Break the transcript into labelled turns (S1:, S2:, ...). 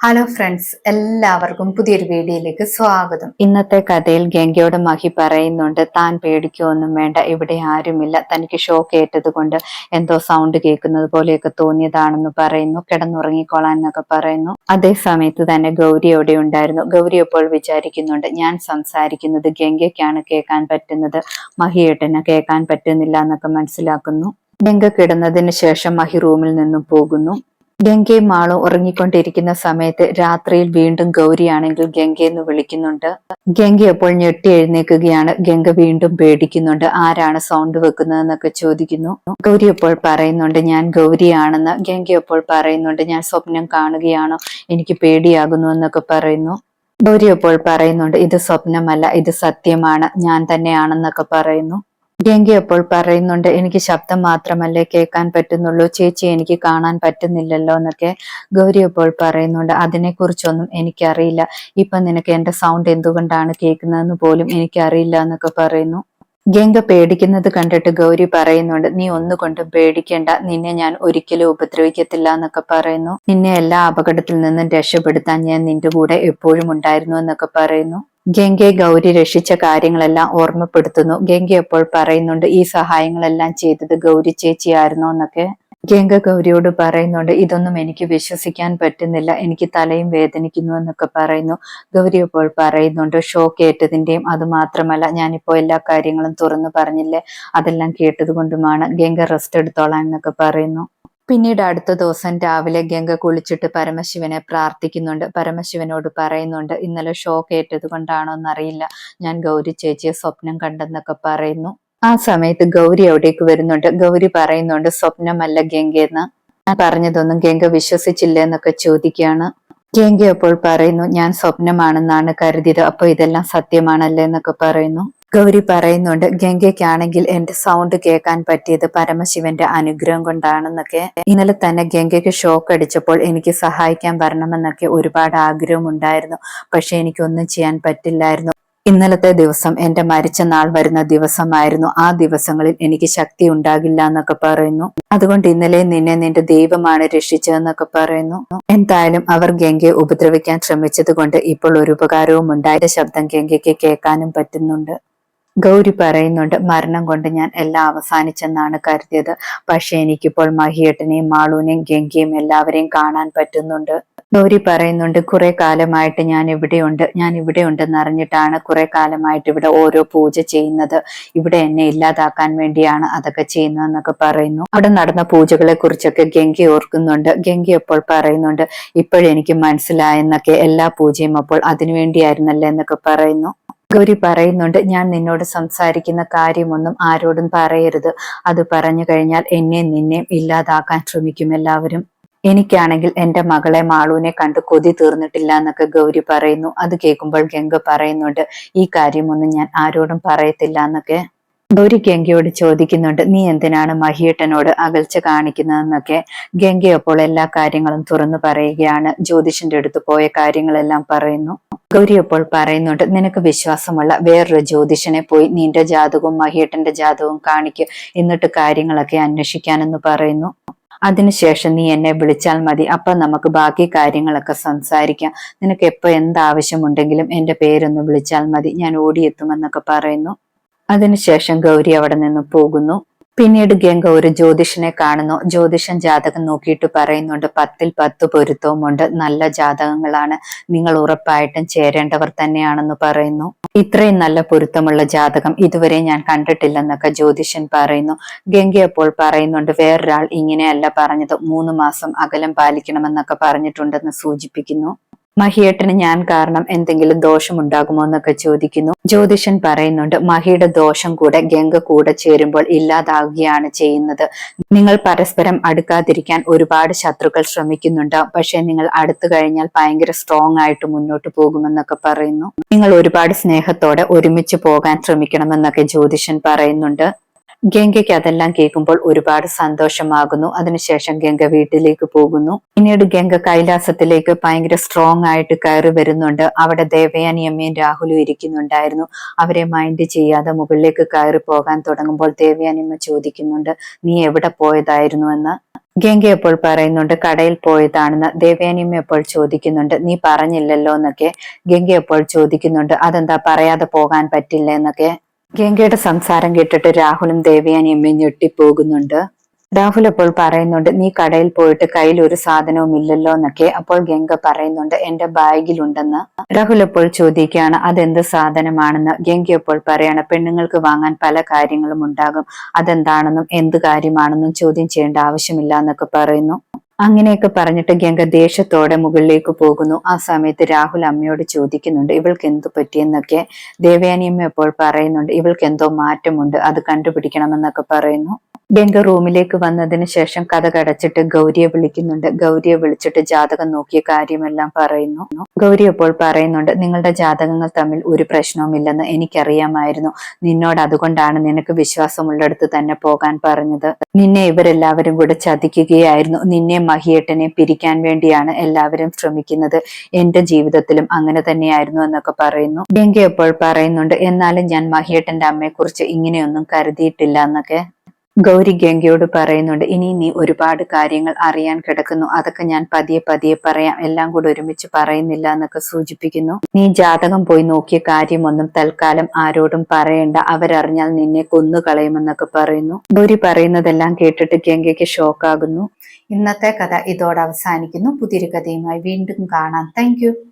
S1: Hello friends എല്ലാവർക്കും പുതിയൊരു വീഡിയോയിലേക്ക് സ്വാഗതം. ഇന്നത്തെ കഥയിൽ ഗംഗയോട് മഹി പറയുന്നുണ്ട് താൻ പേടിക്കുകയൊന്നും വേണ്ട ഇവിടെ ആരുമില്ല. തനിക്ക് ഷോക്ക് ഏറ്റത് കൊണ്ട് എന്തോ സൗണ്ട് കേൾക്കുന്നത് പോലെയൊക്കെ തോന്നിയതാണെന്ന് പറയുന്നു. കിടന്നുറങ്ങിക്കോളാൻ എന്നൊക്കെ പറയുന്നു. അതേ സമയത്ത് തന്നെ ഗൗരി അവിടെ ഉണ്ടായിരുന്നു. ഗൗരി ഇപ്പോൾ വിചാരിക്കുന്നുണ്ട് ഞാൻ സംസാരിക്കുന്നത് ഗംഗയ്ക്കാണ് കേൾക്കാൻ പറ്റുന്നത്. മഹിയേട്ടനെ കേൾക്കാൻ പറ്റുന്നില്ല എന്നൊക്കെ മനസ്സിലാക്കുന്നു. ഗംഗ കിടന്നതിന് ശേഷം മഹി റൂമിൽ നിന്നും പോകുന്നു. ഗംഗയും മാളും ഉറങ്ങിക്കൊണ്ടിരിക്കുന്ന സമയത്ത് രാത്രിയിൽ വീണ്ടും ഗൗരിയാണെങ്കിൽ ഗംഗ എന്ന് വിളിക്കുന്നുണ്ട്. ഗംഗ അപ്പോൾ ഞെട്ടി എഴുന്നേക്കുകയാണ് ഗംഗ വീണ്ടും പേടിക്കുന്നുണ്ട്. ആരാണ് സൗണ്ട് വെക്കുന്നതെന്നൊക്കെ ചോദിക്കുന്നു. ഗൗരി അപ്പോൾ പറയുന്നുണ്ട് ഞാൻ ഗൗരിയാണെന്ന്. ഗംഗ അപ്പോൾ പറയുന്നുണ്ട് ഞാൻ സ്വപ്നം കാണുകയാണോ? എനിക്ക് പേടിയാകുന്നു എന്നൊക്കെ പറയുന്നു. ഗൗരി അപ്പോൾ പറയുന്നുണ്ട് ഇത് സ്വപ്നമല്ല ഇത് സത്യമാണ്. ഞാൻ തന്നെയാണെന്നൊക്കെ പറയുന്നു. ഗംഗ അപ്പോൾ പറയുന്നുണ്ട് എനിക്ക് ശബ്ദം മാത്രമല്ലേ കേൾക്കാൻ പറ്റുന്നുള്ളൂ ചേച്ചി എനിക്ക് കാണാൻ പറ്റുന്നില്ലല്ലോ എന്നൊക്കെ ഗൗരി അപ്പോൾ പറയുന്നുണ്ട് അതിനെക്കുറിച്ചൊന്നും എനിക്കറിയില്ല. ഇപ്പൊ നിനക്ക് എന്റെ സൗണ്ട് എന്തുകൊണ്ടാണ് കേൾക്കുന്നതെന്ന് പോലും എനിക്കറിയില്ല എന്നൊക്കെ പറയുന്നു. ഗംഗ പേടിക്കുന്നത് കണ്ടിട്ട് ഗൗരി പറയുന്നുണ്ട് നീ ഒന്നുകൊണ്ടും പേടിക്കേണ്ട. നിന്നെ ഞാൻ ഒരിക്കലും ഉപദ്രവിക്കത്തില്ല എന്നൊക്കെ പറയുന്നു. നിന്നെ എല്ലാ അപകടത്തിൽ നിന്നും രക്ഷപ്പെടുത്താൻ ഞാൻ നിന്റെ കൂടെ എപ്പോഴും ഉണ്ടായിരുന്നു എന്നൊക്കെ പറയുന്നു. ഗംഗയെ ഗൗരി രക്ഷിച്ച കാര്യങ്ങളെല്ലാം ഓർമ്മപ്പെടുത്തുന്നു. ഗംഗ അപ്പോൾ പറയുന്നുണ്ട് ഈ സഹായങ്ങളെല്ലാം ചെയ്തത് ഗൗരി ചേച്ചിയായിരുന്നോ? എന്നൊക്കെ. ഗംഗ ഗൗരിയോട് പറയുന്നുണ്ട് ഇതൊന്നും എനിക്ക് വിശ്വസിക്കാൻ പറ്റുന്നില്ല. എനിക്ക് തലയും വേദനിക്കുന്നു എന്നൊക്കെ പറയുന്നു. ഗൗരി ഇപ്പോൾ പറയുന്നുണ്ട് ഷോക്ക് ഏറ്റതിന്റെയും അത് മാത്രമല്ല. ഞാനിപ്പോ എല്ലാ കാര്യങ്ങളും തുറന്നു പറഞ്ഞില്ലേ? അതെല്ലാം കേട്ടത് കൊണ്ടുമാണ് ഗംഗ റെസ്റ്റ് എടുത്തോളാം എന്നൊക്കെ പറയുന്നു. പിന്നീട് അടുത്ത ദിവസം രാവിലെ ഗംഗ കുളിച്ചിട്ട് പരമശിവനെ പ്രാർത്ഥിക്കുന്നുണ്ട്. പരമശിവനോട് പറയുന്നുണ്ട് ഇന്നലെ ഷോക്ക് ഏറ്റത് കൊണ്ടാണോ എന്നറിയില്ല ഞാൻ ഗൗരി ചേച്ചിയെ സ്വപ്നം കണ്ടെന്നൊക്കെ പറയുന്നു. ആ സമയത്ത് ഗൗരി അവിടേക്ക് വരുന്നുണ്ട്. ഗൗരി പറയുന്നുണ്ട് സ്വപ്നമല്ല ഞാൻ പറഞ്ഞതൊന്നും ഗംഗ വിശ്വസിച്ചില്ല എന്നൊക്കെ ചോദിക്കുകയാണ്. ഗംഗ അപ്പോൾ പറയുന്നു ഞാൻ സ്വപ്നമാണെന്നാണ് കരുതിയത് അപ്പൊ ഇതെല്ലാം സത്യമാണല്ലേ? എന്നൊക്കെ പറയുന്നു. ഗൗരി പറയുന്നുണ്ട് ഗംഗയ്ക്കാണെങ്കിൽ എന്റെ സൗണ്ട് കേൾക്കാൻ പറ്റിയത് പരമശിവന്റെ അനുഗ്രഹം കൊണ്ടാണെന്നൊക്കെ. ഇന്നലെ തന്നെ ഗംഗയ്ക്ക് ഷോക്ക് അടിച്ചപ്പോൾ എനിക്ക് സഹായിക്കാൻ വരണമെന്നൊക്കെ ഒരുപാട് ആഗ്രഹം ആഗ്രഹമുണ്ടായിരുന്നു. പക്ഷെ എനിക്കൊന്നും ചെയ്യാൻ പറ്റില്ലായിരുന്നു. ഇന്നലത്തെ ദിവസം എന്റെ മരിച്ച നാൾ വരുന്ന ദിവസമായിരുന്നു. ആ ദിവസങ്ങളിൽ എനിക്ക് ശക്തി ഉണ്ടാകില്ല എന്നൊക്കെ പറയുന്നു. അതുകൊണ്ട് ഇന്നലെ നിന്നെ നിന്റെ ദൈവമാണ് രക്ഷിച്ചതെന്നൊക്കെ പറയുന്നു. എന്തായാലും അവർ ഗംഗയെ ഉപദ്രവിക്കാൻ ശ്രമിച്ചത് കൊണ്ട് ഇപ്പോൾ ഒരു ഉപകാരവും ഉണ്ടായ. ശബ്ദം ഗംഗയ്ക്ക് കേൾക്കാനും പറ്റുന്നുണ്ട്. ഗൗരി പറയുന്നുണ്ട് മരണം കൊണ്ട് ഞാൻ എല്ലാം അവസാനിച്ചെന്നാണ് കരുതിയത്. പക്ഷെ എനിക്കിപ്പോൾ മഹിയേട്ടനെയും മാളൂനെയും ഗംഗയും എല്ലാവരെയും കാണാൻ പറ്റുന്നുണ്ട്. ഗൗരി പറയുന്നുണ്ട് കുറെ കാലമായിട്ട് ഞാൻ ഇവിടെയുണ്ട്. ഞാൻ ഇവിടെ ഉണ്ടെന്ന് അറിഞ്ഞിട്ടാണ് കുറെ കാലമായിട്ട് ഇവിടെ ഓരോ പൂജ ചെയ്യുന്നത്. ഇവിടെ എന്നെ ഇല്ലാതാക്കാൻ വേണ്ടിയാണ് അതൊക്കെ ചെയ്യുന്നതെന്നൊക്കെ പറയുന്നു. അവിടെ നടന്ന പൂജകളെ കുറിച്ചൊക്കെ ഗംഗി ഓർക്കുന്നുണ്ട്. ഗംഗി അപ്പോൾ പറയുന്നുണ്ട് ഇപ്പോഴെനിക്ക് മനസ്സിലായെന്നൊക്കെ എല്ലാ പൂജയും അപ്പോൾ അതിനുവേണ്ടിയായിരുന്നല്ലേ എന്നൊക്കെ പറയുന്നു. ഗൗരി പറയുന്നുണ്ട് ഞാൻ നിന്നോട് സംസാരിക്കുന്ന കാര്യമൊന്നും ആരോടും പറയരുത്. അത് പറഞ്ഞു കഴിഞ്ഞാൽ എന്നെ നിന്നെയും ഇല്ലാതാക്കാൻ ശ്രമിക്കും എല്ലാവരും. എനിക്കാണെങ്കിൽ എന്റെ മകളെ മാളുവിനെ കണ്ട് കൊതി തീർന്നിട്ടില്ല എന്നൊക്കെ ഗൗരി പറയുന്നു. അത് കേൾക്കുമ്പോൾ ഗംഗ പറയുന്നുണ്ട് ഈ കാര്യമൊന്നും ഞാൻ ആരോടും പറയത്തില്ല എന്നൊക്കെ. ഗൗരി ഗംഗയോട് ചോദിക്കുന്നുണ്ട് നീ എന്തിനാണ് മഹിയേട്ടനോട് അകൽച്ച കാണിക്കുന്നതെന്നൊക്കെ? ഗംഗ അപ്പോൾ എല്ലാ കാര്യങ്ങളും തുറന്നു പറയുകയാണ്. ജ്യോതിഷന്റെ അടുത്ത് പോയ കാര്യങ്ങളെല്ലാം പറയുന്നു. ഗൗരി അപ്പോൾ പറയുന്നുണ്ട് നിനക്ക് വിശ്വാസമുള്ള വേറൊരു ജ്യോതിഷനെ പോയി നിന്റെ ജാതകവും മഹിയേട്ടന്റെ ജാതകവും കാണിക്കുക എന്നിട്ട് കാര്യങ്ങളൊക്കെ അന്വേഷിക്കാനെന്ന് പറയുന്നു. അതിനുശേഷം നീ എന്നെ വിളിച്ചാൽ മതി. അപ്പൊ നമുക്ക് ബാക്കി കാര്യങ്ങളൊക്കെ സംസാരിക്കാം. നിനക്ക് എപ്പോ എന്താവശ്യമുണ്ടെങ്കിലും എന്റെ പേരൊന്ന് വിളിച്ചാൽ മതി. ഞാൻ ഓടിയെത്തുമെന്നൊക്കെ പറയുന്നു. അതിനുശേഷം ഗൗരി അവിടെ നിന്ന് പോകുന്നു. പിന്നീട് ഗംഗ ഒരു ജ്യോതിഷനെ കാണുന്നു. ജ്യോതിഷൻ ജാതകം നോക്കിയിട്ട് പറയുന്നുണ്ട് പത്തിൽ പത്ത് പൊരുത്തവുമുണ്ട് നല്ല ജാതകങ്ങളാണ് നിങ്ങൾ ഉറപ്പായിട്ടും ചേരേണ്ടവർ തന്നെയാണെന്ന് പറയുന്നു. ഇത്രയും നല്ല പൊരുത്തമുള്ള ജാതകം ഇതുവരെ ഞാൻ കണ്ടിട്ടില്ലെന്നൊക്കെ ജ്യോതിഷൻ പറയുന്നു. ഗംഗ അപ്പോൾ പറയുന്നുണ്ട് വേറൊരാൾ ഇങ്ങനെയല്ല പറഞ്ഞത് മൂന്ന് മാസം അകലം പാലിക്കണമെന്നൊക്കെ പറഞ്ഞിട്ടുണ്ടെന്ന് സൂചിപ്പിക്കുന്നു. മഹിയേട്ടന് ഞാൻ കാരണം എന്തെങ്കിലും ദോഷമുണ്ടാകുമോ എന്നൊക്കെ ചോദിക്കുന്നു. ജ്യോതിഷൻ പറയുന്നുണ്ട് മഹിയുടെ ദോഷം കൂടെ ഗംഗ കൂടെ ചേരുമ്പോൾ ഇല്ലാതാവുകയാണ് ചെയ്യുന്നത്. നിങ്ങൾ പരസ്പരം അടുക്കാതിരിക്കാൻ ഒരുപാട് ശത്രുക്കൾ ശ്രമിക്കുന്നുണ്ട്. പക്ഷെ നിങ്ങൾ അടുത്തു കഴിഞ്ഞാൽ ഭയങ്കര സ്ട്രോങ് ആയിട്ട് മുന്നോട്ട് പോകുമെന്നൊക്കെ പറയുന്നു. നിങ്ങൾ ഒരുപാട് സ്നേഹത്തോടെ ഒരുമിച്ച് പോകാൻ ശ്രമിക്കണമെന്നൊക്കെ ജ്യോതിഷൻ പറയുന്നുണ്ട്. ഗംഗയ്ക്ക് അതെല്ലാം കേൾക്കുമ്പോൾ ഒരുപാട് സന്തോഷമാകുന്നു. അതിനുശേഷം ഗംഗ വീട്ടിലേക്ക് പോകുന്നു. പിന്നീട് ഗംഗ കൈലാസത്തിലേക്ക് ഭയങ്കര സ്ട്രോങ് ആയിട്ട് കയറി വരുന്നുണ്ട്. അവിടെ ദേവയാനി അമ്മയും രാഹുലും ഇരിക്കുന്നുണ്ടായിരുന്നു. അവരെ മൈൻഡ് ചെയ്യാതെ മുകളിലേക്ക് കയറി പോകാൻ തുടങ്ങുമ്പോൾ ദേവയാനി അമ്മ ചോദിക്കുന്നുണ്ട് നീ എവിടെ പോയതായിരുന്നു? എന്ന്. ഗംഗ എപ്പോൾ പറയുന്നുണ്ട് കടയിൽ പോയതാണെന്ന്. ദേവയാനിയമ്മ എപ്പോൾ ചോദിക്കുന്നുണ്ട് നീ പറഞ്ഞില്ലല്ലോ? എന്നൊക്കെ. ഗംഗ എപ്പോൾ ചോദിക്കുന്നുണ്ട് അതെന്താ പറയാതെ പോകാൻ പറ്റില്ല? എന്നൊക്കെ. ഗംഗയുടെ സംസാരം കേട്ടിട്ട് രാഹുലും ദേവയാനിയമ്മയും ഞെട്ടിപ്പോകുന്നുണ്ട്. രാഹുൽ അപ്പോൾ പറയുന്നുണ്ട് നീ കടയിൽ പോയിട്ട് കയ്യിൽ ഒരു സാധനവും ഇല്ലല്ലോ എന്നൊക്കെ അപ്പോൾ ഗംഗ പറയുന്നുണ്ട് എന്റെ ബാഗിലുണ്ടെന്ന്. രാഹുൽ അപ്പോൾ ചോദിക്കുകയാണ് അതെന്ത് സാധനമാണെന്ന്? ഗംഗ അപ്പോൾ പറയാണ് പെണ്ണുങ്ങൾക്ക് വാങ്ങാൻ പല കാര്യങ്ങളും ഉണ്ടാകും. അതെന്താണെന്നും എന്ത് കാര്യമാണെന്നും ചോദ്യം ചെയ്യേണ്ട ആവശ്യമില്ല എന്നൊക്കെ പറയുന്നു. അങ്ങനെയൊക്കെ പറഞ്ഞിട്ട് ഗംഗ ദേഷ്യത്തോടെ മുകളിലേക്ക് പോകുന്നു. ആ സമയത്ത് രാഹുൽ അമ്മയോട് ചോദിക്കുന്നുണ്ട് ഇവൾക്ക് എന്തു പറ്റിയെന്നൊക്കെ ദേവയാനിയമ്മ അപ്പോൾ പറയുന്നുണ്ട് ഇവൾക്ക് എന്തോ മാറ്റമുണ്ട് അത് കണ്ടുപിടിക്കണമെന്നൊക്കെ പറയുന്നു. ഗംഗ റൂമിലേക്ക് വന്നതിന് ശേഷം കഥ കടച്ചിട്ട് ഗൗരിയെ വിളിക്കുന്നുണ്ട്. ഗൗരിയെ വിളിച്ചിട്ട് ജാതകം നോക്കിയ കാര്യമെല്ലാം പറയുന്നു. ഗൗരി അപ്പോൾ പറയുന്നുണ്ട് നിങ്ങളുടെ ജാതകങ്ങൾ തമ്മിൽ ഒരു പ്രശ്നവുമില്ലെന്ന് എനിക്കറിയാമായിരുന്നു. നിന്നോട് അതുകൊണ്ടാണ് നിനക്ക് വിശ്വാസമുള്ളിടത്ത് തന്നെ പോകാൻ പറഞ്ഞത്. നിന്നെ ഇവരെല്ലാവരും കൂടെ ചതിക്കുകയായിരുന്നു. നിന്നെ മഹിയേട്ടനെ പിരിക്കാൻ വേണ്ടിയാണ് എല്ലാവരും ശ്രമിക്കുന്നത്. എന്റെ ജീവിതത്തിലും അങ്ങനെ തന്നെയായിരുന്നു എന്നൊക്കെ പറയുന്നു. അപ്പോൾ പറയുന്നുണ്ട് എന്നാലും ഞാൻ മഹിയേട്ടന്റെ അമ്മയെക്കുറിച്ച് ഇങ്ങനെയൊന്നും കരുതിയിട്ടില്ല എന്നൊക്കെ ഗൗരി ഗംഗയോട് പറയുന്നുണ്ട് ഇനി നീ ഒരുപാട് കാര്യങ്ങൾ അറിയാൻ കിടക്കുന്നു. അതൊക്കെ ഞാൻ പതിയെ പതിയെ പറയാം. എല്ലാം കൂടെ ഒരുമിച്ച് പറയുന്നില്ല എന്നൊക്കെ സൂചിപ്പിക്കുന്നു. നീ ജാതകം പോയി നോക്കിയ കാര്യമൊന്നും തൽക്കാലം ആരോടും പറയണ്ട. അവരറിഞ്ഞാൽ നിന്നെ കൊന്നുകളയുമെന്നൊക്കെ പറയുന്നു. ഗൗരി പറയുന്നതെല്ലാം കേട്ടിട്ട് ഗംഗയ്ക്ക് ഷോക്കാകുന്നു. ഇന്നത്തെ കഥ ഇതോടെ അവസാനിക്കുന്നു. പുതിയൊരു കഥയുമായി വീണ്ടും കാണാം. താങ്ക്